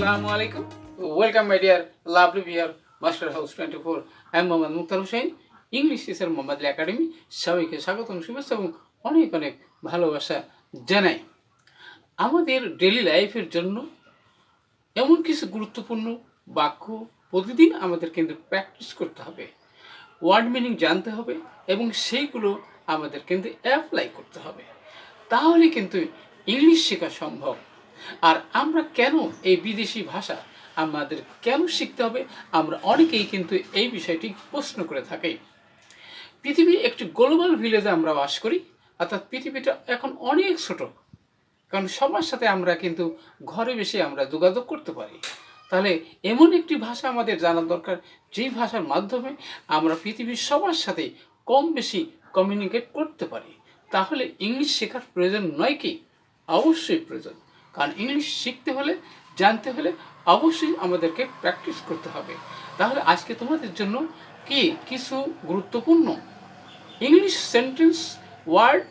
আসসালামু আলাইকুম। Welcome my dear lovely viewers master house twenty four আমি Mohammad Muktar Hossain English teacher Mohammad academy সবাইকে স্বাগতম, শুভেচ্ছা এবং অনেক অনেক ভালোবাসা জানাই। আমাদের ডেলি লাইফের জন্য এমন কিছু গুরুত্বপূর্ণ বাক্য প্রতিদিন আমাদের কিন্তু প্র্যাকটিস করতে হবে। ওয়ার্ড মিনিং জানতে হবে এবং সেইগুলো আমাদের কিন্তু অ্যাপ্লাই করতে হবে। তাহলে কিন্তু ইংলিশ শেখা সম্ভব। আর আমরা কেন এই বিদেশি ভাষা আমাদের কেন শিখতে হবে? আমরা অনেকেই কিন্তু এই বিষয়টি প্রশ্ন করে থাকি। পৃথিবী একটি গ্লোবাল ভিলেজে আমরা বাস করি, অর্থাৎ পৃথিবীটা এখন অনেক ছোট। কারণ সবার সাথে আমরা কিন্তু ঘরে বসে আমরা যোগাযোগ করতে পারি। তাহলে এমন একটি ভাষা আমাদের জানা দরকার যেই ভাষার মাধ্যমে আমরা পৃথিবীর সবার সাথে কম বেশি কমিউনিকেট করতে পারি। তাহলে ইংলিশ শেখার প্রয়োজন নয় কি? অবশ্যই প্রয়োজন। কারণ ইংলিশ শিখতে হলে, জানতে হলে অবশ্যই আমাদেরকে প্র্যাকটিস করতে হবে। তাহলে আজকে তোমাদের জন্য কি কিছু গুরুত্বপূর্ণ? English sentence word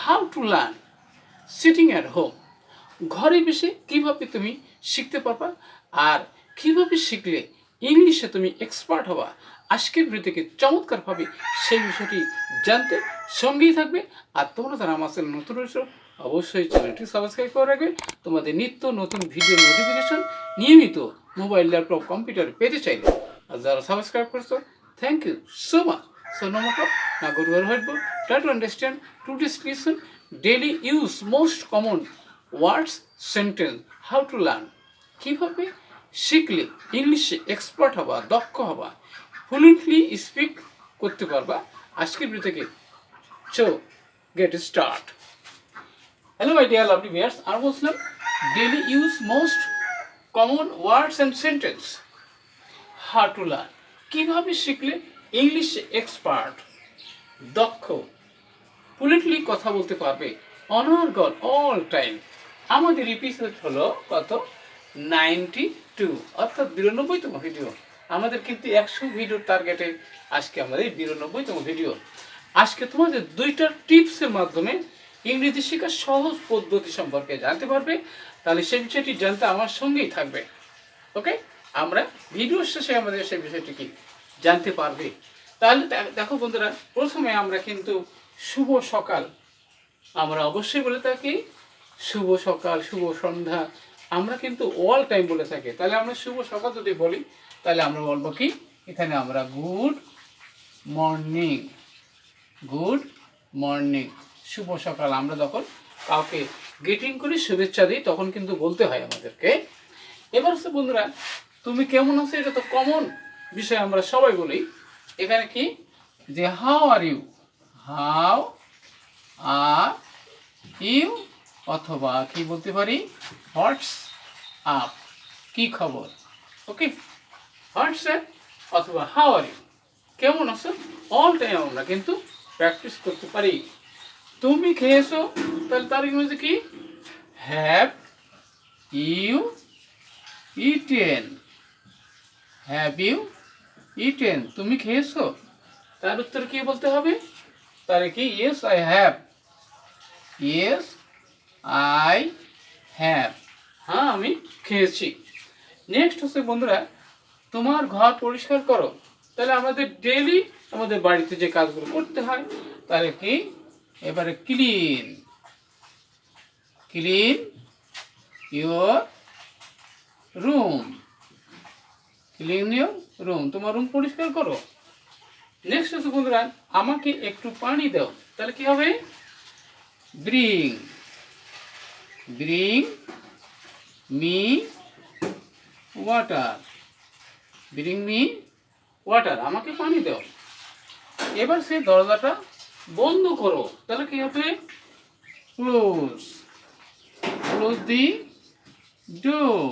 how to learn sitting at home ঘরে বসে কীভাবে তুমি শিখতে পারবা আর কীভাবে শিখলে ইংলিশে তুমি এক্সপার্ট হবা, আজকের ভিডিও থেকে চমৎকারভাবে সেই বিষয়টি জানতে সঙ্গেই থাকবে। আর তোমরা যারা আমার নতুন রয়েছে অবশ্যই চ্যানেলটি সাবস্ক্রাইব করে রাখবে তোমাদের নিত্য নতুন ভিডিও নোটিফিকেশন নিয়মিত মোবাইল ল্যাপটপ কম্পিউটার পেতে চাইলে আর যারা সাবস্ক্রাইব করছ thank you so much so matter now go to our whiteboard. Try to understand today's lesson. Daily use most common words, sentence. How to learn. কীভাবে শিখলে ইংলিশে expert হবা, দক্ষ হবা ফ্লুয়েন্টলি স্পিক করতে পারবা আজকের ভিডিও থেকে so get start hello my dear lovely viewers আর বলছিলাম daily use most common words and sentence how to learn কীভাবে শিখলে ইংলিশ এক্সপার্ট দক্ষ পুলিটলি কথা বলতে পারবে, অনর্গল অল টাইম আমাদের এপিসোড হলো কত? নাইনটি টু অর্থাৎ বিরানব্বইতম ভিডিও আমাদের কিন্তু একশো ভিডিওর টার্গেটে আজকে আমাদের বিরানব্বইতম ভিডিও আজকে তোমাদের দুইটা টিপসের মাধ্যমে ইংরেজি শেখার সহজ পদ্ধতি সম্পর্কে জানতে পারবে, তাহলে সেই বিষয়টি জানতে আমার সঙ্গেই থাকবে, ওকে? আমরা ভিডিও শেষে আমাদের সেই বিষয়টি কি জানতে পারবে। তাহলে দেখো বন্ধুরা, প্রথমে আমরা কিন্তু শুভ সকাল। আমরা অবশ্যই বলে থাকি, শুভ সকাল, শুভ সন্ধ্যা। আমরা কিন্তু অল টাইম বলে থাকি। তাহলে আমরা শুভ সকাল যদি বলি, তাহলে আমরা বলব কি? এখানে আমরা গুড মর্নিং গুড মর্নিং শুভ সকাল। আমরা যখন কাউকে গ্রিটিং করি, শুভেচ্ছা দিই, তখন কিন্তু বলতে হয় আমাদেরকে। এবার হচ্ছে বন্ধুরা, তুমি কেমন আছো? এটা তো কমন বিষয়, আমরা সবাই বলি। এখানে কি? যে how are you how are you অথবা কি বলতে পারি? হোয়াটস আপ কি খবর? ওকে হোয়াটস অ্যাপ অথবা হাউ আর ইউ কেমন আছো? অল টাইম আমরা কিন্তু প্র্যাকটিস করতে পারি। তুমি খেয়েছো? তাহলে তার ইংরেজি কি? Have you eaten have you eaten তুমি খেয়েছো? তার উত্তর কি বলতে হবে? তাহলে কি? Yes I have yes I have হ্যাঁ আমি খেয়েছি। নেক্সট হচ্ছে বন্ধুরা, তোমার ঘর পরিষ্কার করো। তাহলে আমাদের ডেলি আমাদের বাড়িতে যে কাজগুলো করতে হয়, তাহলে কি? এবারে clean clean your room clean your room তোমার রুম পরিষ্কার করো। নেক্সট হচ্ছে বন্ধুরা, আমাকে একটু পানি দাও, তাহলে কি হবে? Bring bring me water bring me water আমাকে পানি দাও। এবার সেই দরজাটা বন্ধ করো। তাহলে কি হবে? ক্লোজ ক্লোজ দি ডোর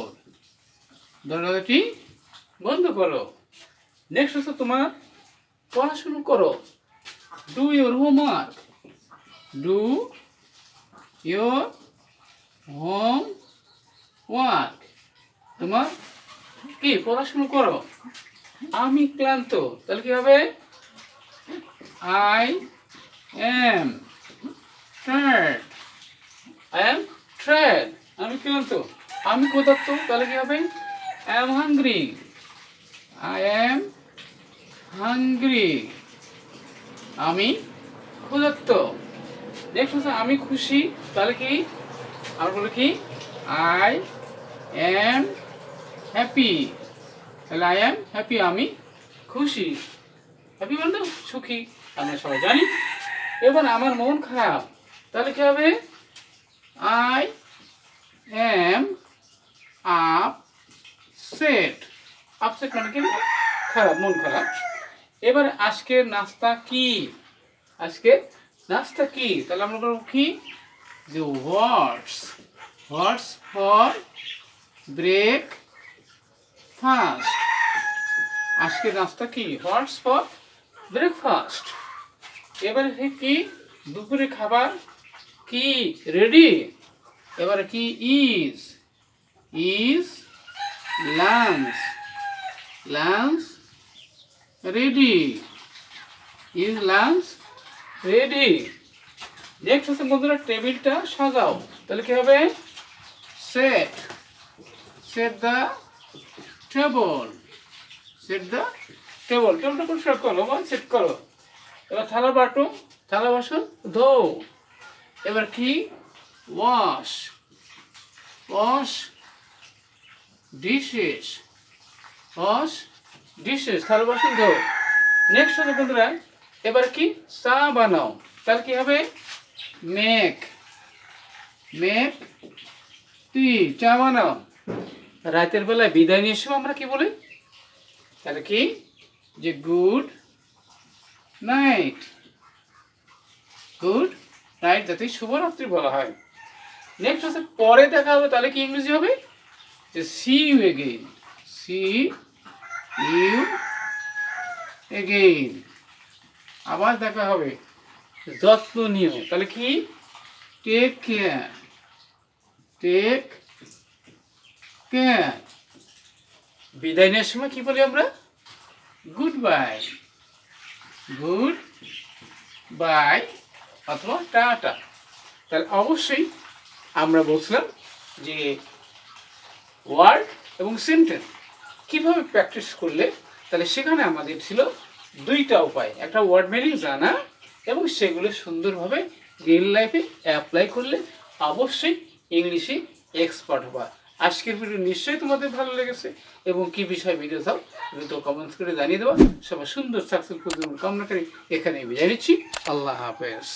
দরজাটি বন্ধ করো। নেক্সট হচ্ছে তোমার পড়াশুনো করো। Do your homework do your home work তোমার কি পড়াশুনো করো? আমি ক্লান্ত। তাহলে কি হবে? I am tired I am tired আমি ক্লান্ত আমি ক্ষুধার্ত তাহলে কি হবে? I am hungry I am hungry আমি ক্ষুধার্ত নেক্সট হচ্ছে আমি খুশি, তাহলে কি? আর বলে কি? আই এম হ্যাপি তাহলে আই এম হ্যাপি আমি খুশি। হ্যাপি মানে তো সুখী। আমরা সবাই জানি। এবার আমার মন খারাপ, তাহলে কি হবে? I am up set upset মানে কি? খারাপ, মন খারাপ। এবার আজকের নাস্তা কি? আজকে নাস্তা কি? তাহলে আমরা বলব কি? যে what's what's for breakfast আজকে নাস্তা কি? হোয়াটস ফর ব্রেকফাস্ট এবারে কি? দুপুরে খাবার কি? রেডি এবারে কি is is lunch lunch ready is lunch ready next হচ্ছে বন্ধুরা, টেবিলটা সাজাও। তাহলে কি হবে? Set set the table set the table টেবলটা পরিষ্কার করো বা সেট করো। এবার থালা বাটু, থালা বাসন ধো এবার কি? Wash. Wash dishes wash dishes থালা বাসন ধো নেক্সট হচ্ছে বন্ধুরা, এবার কি? চা বানাও। তাহলে কি হবে? মেক মেক টি চা বানাও। রাতের বেলায় বিদায় নিয়ে এসো আমরা কি বলি? তাহলে কি? যে গুড নাইট গুড নাইট যাতে শুভরাত্রি বলা হয়। নেক্সট হচ্ছে পরে দেখা হবে, তাহলে কি ইংরেজি হবে? যে see you again see you again আবার দেখা হবে। যত্ন নিও। তাহলে কি? টেক কেয়ার টেক কেয়ার বিদায় নেওয়ার সময় কি বলি আমরা? গুড বাই গুড বাই অথবা টাটা। তাহলে অবশ্যই আমরা বলছিলাম যে ওয়ার্ড এবং সেন্টেন্স কীভাবে প্র্যাকটিস করলে, তাহলে সেখানে আমাদের ছিল দুইটা উপায়। একটা ওয়ার্ড মিনিং জানা এবং সেগুলো সুন্দরভাবে রিয়েল লাইফে অ্যাপ্লাই করলে অবশ্যই ইংলিশে এক্সপার্ট হবা। আজকের ভিডিও নিশ্চয়ই তোমাদের ভালো লেগেছে, এবং কি বিষয় ভিডিও চাও দ্রুত কমেন্টস করে জানিয়ে দেওয়া সবাই সুন্দর সাকসেসফুল কামনা করি এখানে বিদায় নিচ্ছি। আল্লাহ হাফেজ।